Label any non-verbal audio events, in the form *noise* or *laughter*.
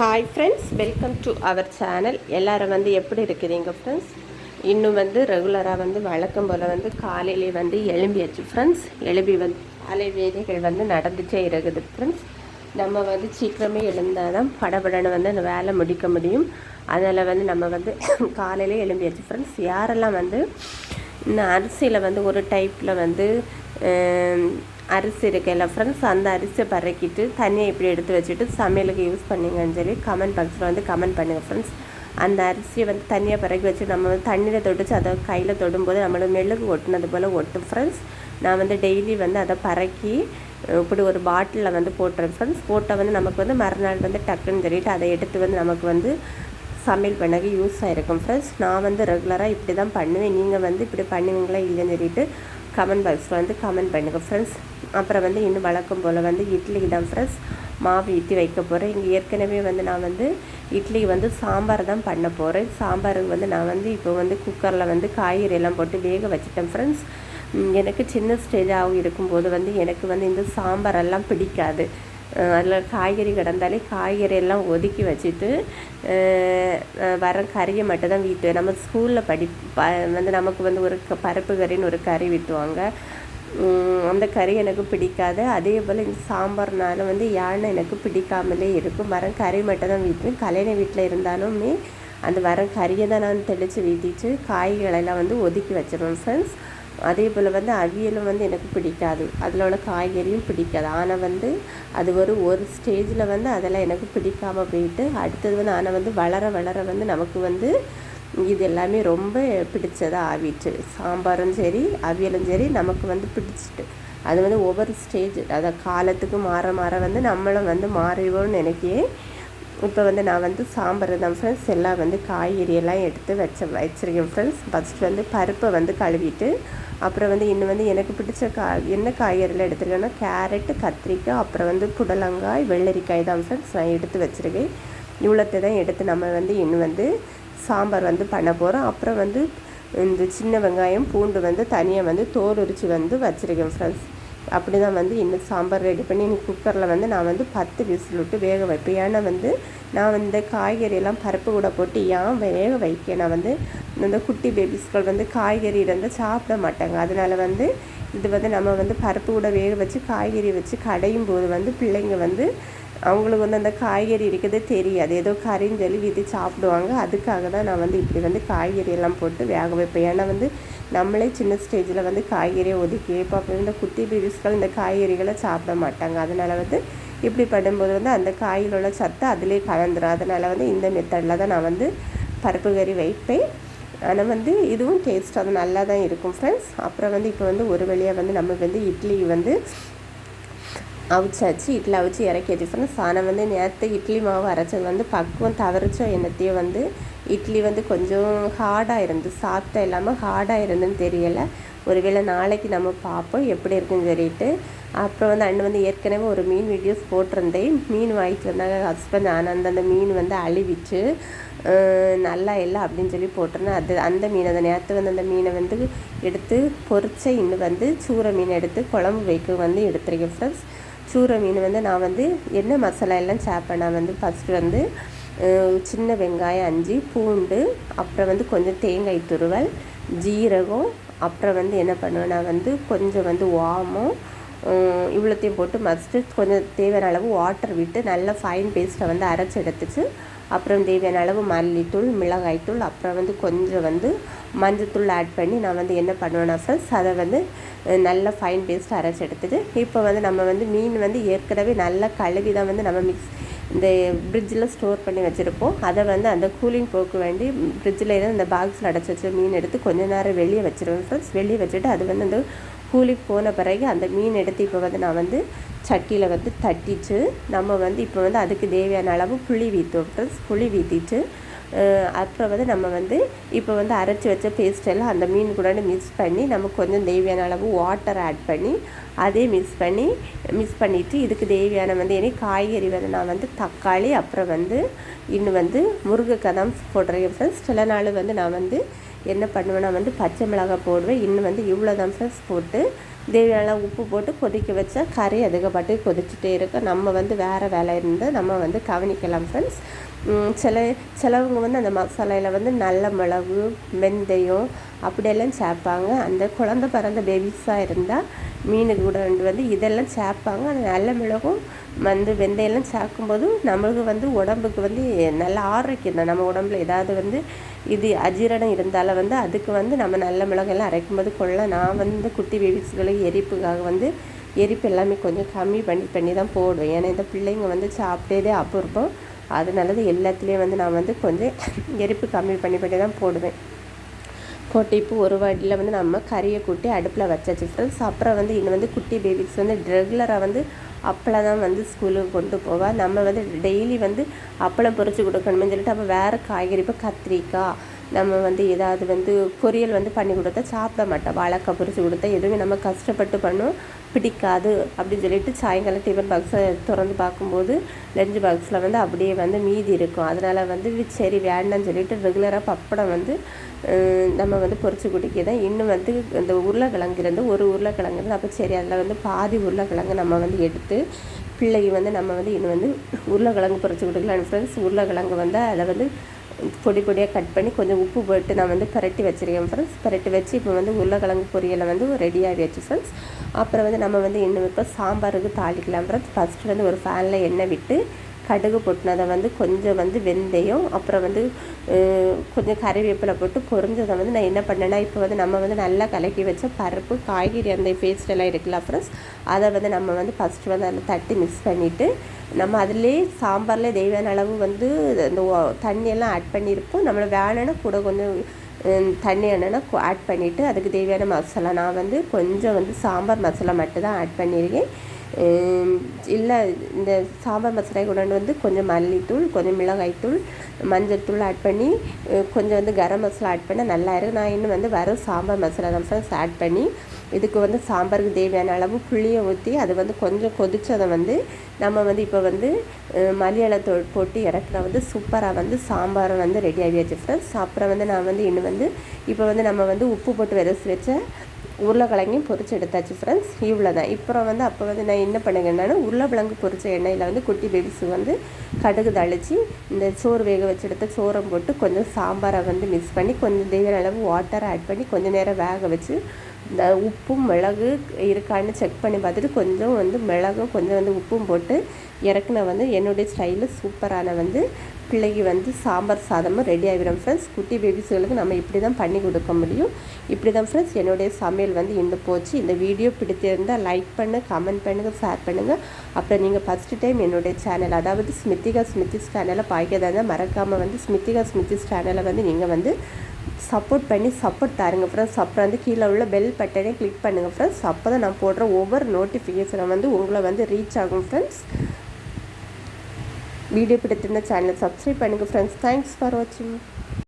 Hi friends welcome to our channel எல்லோரும் வந்து எப்படி இருக்கிறீங்க ஃப்ரெண்ட்ஸ் இன்னும் வந்து ரெகுலராக வந்து வழக்கம் போல் வந்து காலையிலே வந்து எழும்பியாச்சு ஃப்ரெண்ட்ஸ் எழுப்பி வந்து காலை வேலைகள் வந்து நடந்துச்சே இருக்குது ஃப்ரெண்ட்ஸ் நம்ம வந்து சீக்கிரமே எழுந்தால் தான் படபடன்னு வந்து அந்த வேலை முடிக்க முடியும். அதனால் வந்து நம்ம வந்து *coughs* காலையிலே எழும்பியாச்சு ஃப்ரெண்ட்ஸ் யாரெல்லாம் வந்து இந்த அரிசியில் வந்து ஒரு டைப்பில் வந்து அரிசி இருக்குல்ல ஃப்ரெண்ட்ஸ் அந்த அரிசியை பறக்கிட்டு தண்ணியை இப்படி எடுத்து வச்சுட்டு சமையலுக்கு யூஸ் பண்ணீங்கன்னு சொல்லி கமெண்ட் பாக்ஸில் வந்து கமெண்ட் பண்ணுங்கள் ஃப்ரெண்ட்ஸ் அந்த அரிசியை வந்து தண்ணியை பறக்கி வச்சு நம்ம வந்து தண்ணியில் தொட்டுச்சு அதை கையில் தொடும்போது நம்மளோட மெழுகு ஒட்டினது போல் ஒட்டும் ஃப்ரெண்ட்ஸ் நான் வந்து டெய்லி வந்து அதை பறக்கி இப்படி ஒரு பாட்டிலில் வந்து போட்டுறேன் ஃப்ரெண்ட்ஸ் போட்டால் வந்து நமக்கு வந்து மறுநாள் வந்து டக்குன்னு சொல்லிட்டு அதை எடுத்து வந்து நமக்கு வந்து சமையல் பண்ணக்கு யூஸ் ஆகிருக்கும் ஃப்ரெண்ட்ஸ் நான் வந்து ரெகுலராக இப்படி தான் பண்ணுவேன். நீங்கள் வந்து இப்படி பண்ணுவீங்களா இல்லைன்னு சொல்லிட்டு கமெண்ட் பாக்ஸில் வந்து கமெண்ட் பண்ணுங்கள் ஃப்ரெண்ட்ஸ் அப்புறம் வந்து இன்னும் வழக்கம் போல் வந்து இட்லி தான் ஃப்ரெஷ் மாவு இட்லி வைக்க போகிறேன் இங்கே ஏற்கனவே வந்து நான் வந்து இட்லி வந்து சாம்பார் தான் பண்ண போகிறேன் சாம்பாருக்கு வந்து நான் வந்து இப்போ வந்து குக்கரில் வந்து காய்கறி எல்லாம் போட்டு வேக வச்சுட்டேன் ஃப்ரெண்ட்ஸ் எனக்கு சின்ன ஸ்டேஜாகவும் இருக்கும்போது வந்து எனக்கு வந்து இந்த சாம்பாரெல்லாம் பிடிக்காது. அதில் காய்கறி கிடந்தாலே காய்கறி எல்லாம் ஒதுக்கி வச்சுட்டு வர கறியை மட்டும் தான் வீட்டு நம்ம ஸ்கூலில் படி ப வந்து நமக்கு வந்து ஒரு க- பருப்பு கறின்னு ஒரு கறி விற்றுவாங்க அந்த கறி எனக்கு பிடிக்காது. அதே போல் இந்த சாம்பார்னால வந்து யானை எனக்கு பிடிக்காமலே இருக்கும். வரம் கறி மட்டும் தான் வீட்டுவேன் கல்யாண வீட்டில் இருந்தாலுமே அந்த வரம் கறியை தான் நான் தெளித்து வீட்டிட்டு காய்களெல்லாம் வந்து ஒதுக்கி வச்சிருவேன் ஃப்ரெண்ட்ஸ் அதே போல் வந்து அவியலும் வந்து எனக்கு பிடிக்காது. அதில் உள்ள காய்கறியும் பிடிக்காது. ஆனால் வந்து அது ஒரு ஒரு ஸ்டேஜில் வந்து அதெல்லாம் எனக்கு பிடிக்காமல் போயிட்டு அடுத்தது வந்து ஆனால் வந்து வளர வளர வந்து நமக்கு வந்து இது எல்லாமே ரொம்ப பிடிச்சதாக ஆவிட்டு. சாம்பாரும் சரி அவியலும் சரி நமக்கு வந்து பிடிச்சிட்டு. அது வந்து ஒவ்வொரு ஸ்டேஜ் அதை காலத்துக்கு மாற மாற வந்து நம்மளும் வந்து மாறிவோம்னு நினைக்கிறேன் இப்போ வந்து நான் வந்து சாம்பார் தான் ஃப்ரெண்ட்ஸ் எல்லாம் வந்து காய்கறியெல்லாம் எடுத்து வச்ச வச்சுருக்கேன் ஃப்ரெண்ட்ஸ் ஃபஸ்ட்டு வந்து பருப்பை வந்து கழுவிட்டு அப்புறம் வந்து இன்னும் வந்து எனக்கு பிடிச்ச கா என்ன காய்கறியெல்லாம் எடுத்துருக்கேன்னா கேரட்டு கத்திரிக்காய் அப்புறம் வந்து புடலங்காய் வெள்ளரிக்காய் தான் ஃப்ரெண்ட்ஸ் நான் எடுத்து வச்சுருக்கேன். இவ்வளோத்தை தான் எடுத்து நம்ம வந்து இன்னும் வந்து சாம்பார் வந்து பண்ண போகிறோம் அப்புறம் வந்து இந்த சின்ன வெங்காயம் பூண்டு வந்து தனியாக வந்து தோல் உரித்து வந்து வச்சுருக்கேன் ஃப்ரெண்ட்ஸ் அப்படி தான் வந்து இன்னும் சாம்பார் ரெடி பண்ணி இன்னும் குக்கரில் வந்து நான் வந்து பத்து விசில் விட்டு வேக வைப்பேன். ஏன்னா வந்து நான் வந்து காய்கறியெல்லாம் பருப்பு கூட போட்டு ஏன் வேக வைக்க? நான் வந்து இந்த குட்டி பேபிஸ்கள் வந்து காய்கறி வந்து சாப்பிட மாட்டாங்க. அதனால் வந்து இது வந்து நம்ம வந்து பருப்பு கூட வேக வச்சு காய்கறி வச்சு கடையும் போது வந்து பிள்ளைங்க வந்து அவங்களுக்கு வந்து அந்த காய்கறி இருக்கிறது தெரியாது. ஏதோ கறின்னு சொல்லி விதி சாப்பிடுவாங்க. அதுக்காக தான் நான் வந்து இப்படி வந்து காய்கறி எல்லாம் போட்டு வேக வைப்பேன். ஏன்னா வந்து நம்மளே சின்ன ஸ்டேஜில் வந்து காய்கறியை ஒதுக்கி இப்போ அப்போ இந்த குட்டி பேபிஸ்கள் இந்த காய்கறிகளை சாப்பிட மாட்டாங்க. அதனால் வந்து இப்படி பண்ணும்போது வந்து அந்த காயில் உள்ள சத்து அதிலே கலந்துடும் அதனால் வந்து இந்த மெத்தடில் தான் நான் வந்து பருப்பு கறி வைப்பேன். ஆனால் வந்து இதுவும் டேஸ்ட் அது நல்லா தான் இருக்கும் ஃப்ரெண்ட்ஸ் அப்புறம் வந்து இப்போ வந்து ஒரு வழியாக வந்து நம்ம வந்து இட்லி வந்து அவிச்சாச்சு இட்லி அவிச்சு இறக்கி ஃப்ரெண்ட்ஸ் சாணம் வந்து நேற்று இட்லி மாவு அரைச்சது வந்து பக்குவம் தவறிச்சோ என்னத்தையும் வந்து இட்லி வந்து கொஞ்சம் ஹார்டாக இருந்து சாஃப்டாக இல்லாமல் ஹார்டாக இருந்துன்னு தெரியலை. ஒருவேளை நாளைக்கு நம்ம பார்ப்போம் எப்படி இருக்குன்னு சொல்லிட்டு. அப்புறம் வந்து அண்ணன் வந்து ஏற்கனவே ஒரு மீன் வீடியோஸ் போட்டிருந்தேன். மீன் வாங்கிட்டு வந்தாங்க. ஹஸ்பண்ட் ஆனால் அந்த மீன் வந்து அழிவிச்சு நல்லா இல்லை அப்படின்னு சொல்லி போட்டிருந்தேன். அது அந்த மீனை அந்த நேற்று வந்து அந்த மீனை வந்து எடுத்து பொறிச்ச இன்னும் வந்து சூற மீன் எடுத்து குழம்பு வைக்க வந்து எடுத்துருக்கேன் ஃப்ரெண்ட்ஸ் சூற மீன் வந்து நான் வந்து என்ன மசாலா எல்லாம் சேர்ப்பேன் நான் வந்து ஃபஸ்ட்டு வந்து சின்ன வெங்காயம் அஞ்சு பூண்டு அப்புறம் வந்து கொஞ்சம் தேங்காய் துருவல் ஜீரகம் அப்புறம் வந்து என்ன பண்ணுவேன் நான் வந்து கொஞ்சம் வந்து வாமம் இவ்வளோத்தையும் போட்டு மஸ்ட்டு கொஞ்சம் தேவையான அளவு வாட்டர் விட்டு நல்லா ஃபைன் பேஸ்ட்டை வந்து அரைச்சி எடுத்துச்சு அப்புறம் தேவையான அளவு மல்லித்தூள் மிளகாய்த்தூள் அப்புறம் வந்து கொஞ்சம் வந்து மஞ்சத்தூள் ஆட் பண்ணி நான் வந்து என்ன பண்ணுவேன்னா ஃபர்ஸ்ட் அதை வந்து நல்லா ஃபைன் பேஸ்ட் அரைச்சி எடுத்துட்டு இப்போ வந்து நம்ம வந்து மீன் வந்து ஏற்கனவே நல்லா கழுவி தான் வந்து நம்ம மிக்ஸ் இந்த ஃப்ரிட்ஜில் ஸ்டோர் பண்ணி வச்சுருப்போம். அதை வந்து அந்த கூலிங் போக்கு வேண்டி ஃப்ரிட்ஜில் இருந்து அந்த பாக்ஸில் அடைச்சி வச்ச மீன் எடுத்து கொஞ்ச நேரம் வெளியே வச்சுருவேன் ஃப்ரெண்ட்ஸ் வெளியே வச்சுட்டு அது வந்து அந்த கூலிக்கு போன பிறகு அந்த மீன் எடுத்து இப்போ வந்து நான் வந்து சட்டியில் வந்து தட்டிச்சு. நம்ம வந்து இப்போ வந்து அதுக்கு தேவையான அளவு புளி வீற்றுவோம் ஃப்ரெண்ட்ஸ் புளி வீத்திட்டு அப்புறம் வந்து நம்ம வந்து இப்போ வந்து அரைச்சி வச்ச பேஸ்டெல்லாம் அந்த மீன் கூட மிக்ஸ் பண்ணி நம்ம கொஞ்சம் தேவையான அளவு வாட்டர் ஆட் பண்ணி அதே மிக்ஸ் பண்ணி மிக்ஸ் பண்ணிவிட்டு இதுக்கு தேவையான வந்து இனி காய்கறி வந்து நான் வந்து தக்காளி அப்புறம் வந்து இன்னும் வந்து முருங்கைக்காய் தான் போடுறேன் ஃப்ரெண்ட்ஸ் சில நாள் வந்து நான் வந்து என்ன பண்ணுவேன்னா வந்து பச்சை மிளகாய் போடுவேன். இன்னும் வந்து இவ்வளோ தான் ஃப்ரெண்ட்ஸ் போட்டு தேவையான உப்பு போட்டு கொதிக்க வச்சா கறி அதிகப்பாட்டி கொதிச்சுட்டே இருக்கும். நம்ம வந்து வேறு வேலை இருந்தால் நம்ம வந்து கவனிக்கலாம் ஃப்ரெண்ட்ஸ் சில சிலவங்க வந்து அந்த மசாலையில் வந்து நல்ல மிளகு வெந்தயம் அப்படியெல்லாம் சேர்ப்பாங்க. அந்த குழந்த பிறந்த பேபிஸாக இருந்தால் மீன் கூட வந்து இதெல்லாம் சேர்ப்பாங்க அந்த நல்ல மிளகும் வந்து வெந்தயம்லாம் சேர்க்கும்போது நம்மளுக்கு வந்து உடம்புக்கு வந்து நல்ல ஆரோக்கியம் தான். நம்ம உடம்புல ஏதாவது வந்து இது அஜீரணம் இருந்தாலும் வந்து அதுக்கு வந்து நம்ம நல்ல மிளகெல்லாம் அரைக்கும்போது கொள்ள நான் வந்து குட்டி பேபிஸ்களுக்கு எரிப்புக்காக வந்து எரிப்பு எல்லாமே கொஞ்சம் கம்மி பண்ணி பண்ணி தான் போடுவேன். ஏன்னா இந்த பிள்ளைங்க வந்து சாப்பிட்டதே அப்போ அதனால தான் எல்லாத்துலேயும் வந்து நான் வந்து கொஞ்சம் எரிப்பு கம்மி பண்ணி பண்ணி தான் போடுவேன். போட்டு இப்போ ஒரு வாட்டியில் வந்து நம்ம கறியை கூட்டி அடுப்பில் வச்சாச்சு. ஃப்ரெண்ட்ஸ் அப்புறம் வந்து இன்னும் வந்து குட்டி பேபிஸ் வந்து ரெகுலராக வந்து அப்பளம் தான் வந்து ஸ்கூலுக்கு கொண்டு போவாள் நம்ம வந்து டெய்லி வந்து அப்பளம் பொறிச்சு கொடுக்கணுமே சொல்லிட்டு அப்போ வேறு காய்கறி இப்போ கத்திரிக்காய் நம்ம வந்து ஏதாவது வந்து பொரியல் வந்து பண்ணி கொடுத்தா சாப்பிட மாட்டோம். வாழைக்காய் பொரிச்சு கொடுத்தா எதுவுமே நம்ம கஷ்டப்பட்டு பண்ணோம். பிடிக்காது அப்படின்னு சொல்லிட்டு சாயங்காலம் டிஃபன் பாக்ஸை திறந்து பார்க்கும்போது லஞ்ச் பாக்ஸில் வந்து அப்படியே வந்து மீதி இருக்கும். அதனால் வந்து சரி வேண்டாம்னு சொல்லிட்டு ரெகுலராக பப்படம் வந்து நம்ம வந்து பொரிச்சு குடிக்க தான் இன்னும் வந்து இந்த உருளைக்கிழங்கு இருந்து ஒரு உருளைக்கிழங்கு இருந்து அப்போ சரி அதில் வந்து பாதி உருளைக்கிழங்கு நம்ம வந்து எடுத்து பிள்ளைக்கு வந்து நம்ம வந்து இன்னும் வந்து உருளைக்கிழங்கு பொரிச்சு கொடுக்கலாம் ஃப்ரெண்ட்ஸ் உருளைக்கிழங்கு வந்து அதை வந்து பொடி பொடியாக கட் பண்ணி கொஞ்சம் உப்பு போட்டு நான் வந்து பரட்டி வச்சுருக்கேன் ஃப்ரெண்ட்ஸ் பரட்டி வச்சு இப்போ வந்து உருளைக்கிழங்கு பொரியலை வந்து ரெடி ஆகிடுச்சு ஃப்ரெண்ட்ஸ் அப்புறம் வந்து நம்ம வந்து இன்னும் இப்போ சாம்பாருக்கு தாளிக்கலாம் ஃப்ரெண்ட்ஸ் ஃபஸ்ட்டு வந்து ஒரு ஃபேனில் எண்ணெய் விட்டு கடுகு பொட்டினதை வந்து கொஞ்சம் வந்து வெந்தயம் அப்புறம் வந்து கொஞ்சம் கறிவேப்பிலை போட்டு பொறிஞ்சதை வந்து நான் என்ன பண்ணேன்னா இப்போ வந்து நம்ம வந்து நல்லா கலக்கி வச்ச பருப்பு காய்கறி அந்த பேஸ்ட் எல்லாம் இருக்குல்ல ஃப்ரெண்ட்ஸ் அதை வந்து நம்ம வந்து ஃபஸ்ட்டு வந்து அதில் தட்டி மிக்ஸ் பண்ணிவிட்டு நம்ம அதிலே சாம்பாரில் தேவையான அளவு வந்து இந்த தண்ணியெல்லாம் ஆட் பண்ணியிருப்போம். நம்மளை வேணும்னா கூட கொஞ்சம் தண்ணி என்னென்னா ஆட் பண்ணிவிட்டு அதுக்கு தேவையான மசாலா நான் வந்து கொஞ்சம் வந்து சாம்பார் மசாலா மட்டும் தான் ஆட் பண்ணியிருக்கேன். இல்லை இந்த சாம்பார் மசாலாயை கொண்டாந்து வந்து கொஞ்சம் மல்லித்தூள் கொஞ்சம் மிளகாய்த்தூள் மஞ்சள் தூள் ஆட் பண்ணி கொஞ்சம் வந்து கரம் மசாலா ஆட் பண்ணால் நல்லா இருக்கும். நான் இன்னும் வந்து வரும் சாம்பார் மசாலா தான் ஆட் பண்ணி இதுக்கு வந்து சாம்பாருக்கு தேவையான அளவு புளியை ஊற்றி அது வந்து கொஞ்சம் கொதித்ததை வந்து நம்ம வந்து இப்போ வந்து மலையாளத்தோ போட்டு இறக்குனா வந்து சூப்பராக வந்து சாம்பாரை வந்து ரெடி ஆகியாச்சு ஃப்ரெண்ட்ஸ் அப்புறம் வந்து நான் வந்து இன்னும் வந்து இப்போ வந்து நம்ம வந்து உப்பு போட்டு விரசி வச்ச உருளைக்கிழங்கையும் பொறிச்சு எடுத்தாச்சு ஃப்ரெண்ட்ஸ் இவ்வளோ தான் இப்போ வந்து அப்போ வந்து நான் என்ன பண்ணுங்கன்னா உருளைக்கிழங்கு பொறிச்ச எண்ணெயில் வந்து குட்டி பேபிஸு வந்து கடுகு தழிச்சு இந்த சோறு வேக வச்சு எடுத்த சோறம் போட்டு கொஞ்சம் சாம்பாரை வந்து மிக்ஸ் பண்ணி கொஞ்சம் தேவையான அளவு வாட்டரை ஆட் பண்ணி கொஞ்சம் நேரம் வேக வச்சு இந்த உப்பும் மிளகு இருக்கான்னு செக் பண்ணி பார்த்துட்டு கொஞ்சம் வந்து மிளகும் கொஞ்சம் வந்து உப்பும் போட்டு இறக்குன வந்து என்னுடைய ஸ்டைலில் சூப்பரான வந்து பிள்ளைக்கு வந்து சாம்பார் சாதமும் ரெடி ஆகிடும் ஃப்ரெண்ட்ஸ் குட்டி பேபிஸ்களுக்கு நம்ம இப்படி தான் பண்ணி கொடுக்க முடியும். இப்படி தான் ஃப்ரெண்ட்ஸ் என்னுடைய சமையல் வந்து இந்த போச்சு. இந்த வீடியோ பிடித்திருந்தால் லைக் பண்ணு கமெண்ட் பண்ணுங்கள் ஷேர் பண்ணுங்கள் அப்புறம் நீங்கள் ஃபஸ்ட்டு டைம் என்னுடைய சேனல் அதாவது ஸ்மித்திகா ஸ்மித்திஸ் சேனலை பார்க்கிறதா இருந்தால் மறக்காமல் வந்து ஸ்மித்திகா ஸ்மித்திஸ் சேனலை வந்து நீங்கள் வந்து சப்போர்ட் பண்ணி சப்போர்ட் தாருங்க ஃப்ரெண்ட்ஸ் அப்புறம் வந்து கீழே உள்ள பெல் பட்டனே கிளிக் பண்ணுங்கள் ஃப்ரெண்ட்ஸ் அப்போ தான் நான் போடுற ஒவ்வொரு நோட்டிஃபிகேஷனை வந்து உங்களை வந்து ரீச் ஆகும் ஃப்ரெண்ட்ஸ் வீடியோ பிடித்திருந்த சேனலை சப்ஸ்கிரைப் பண்ணுங்கள் ஃப்ரெண்ட்ஸ் தேங்க்ஸ் ஃபார் வாட்சிங்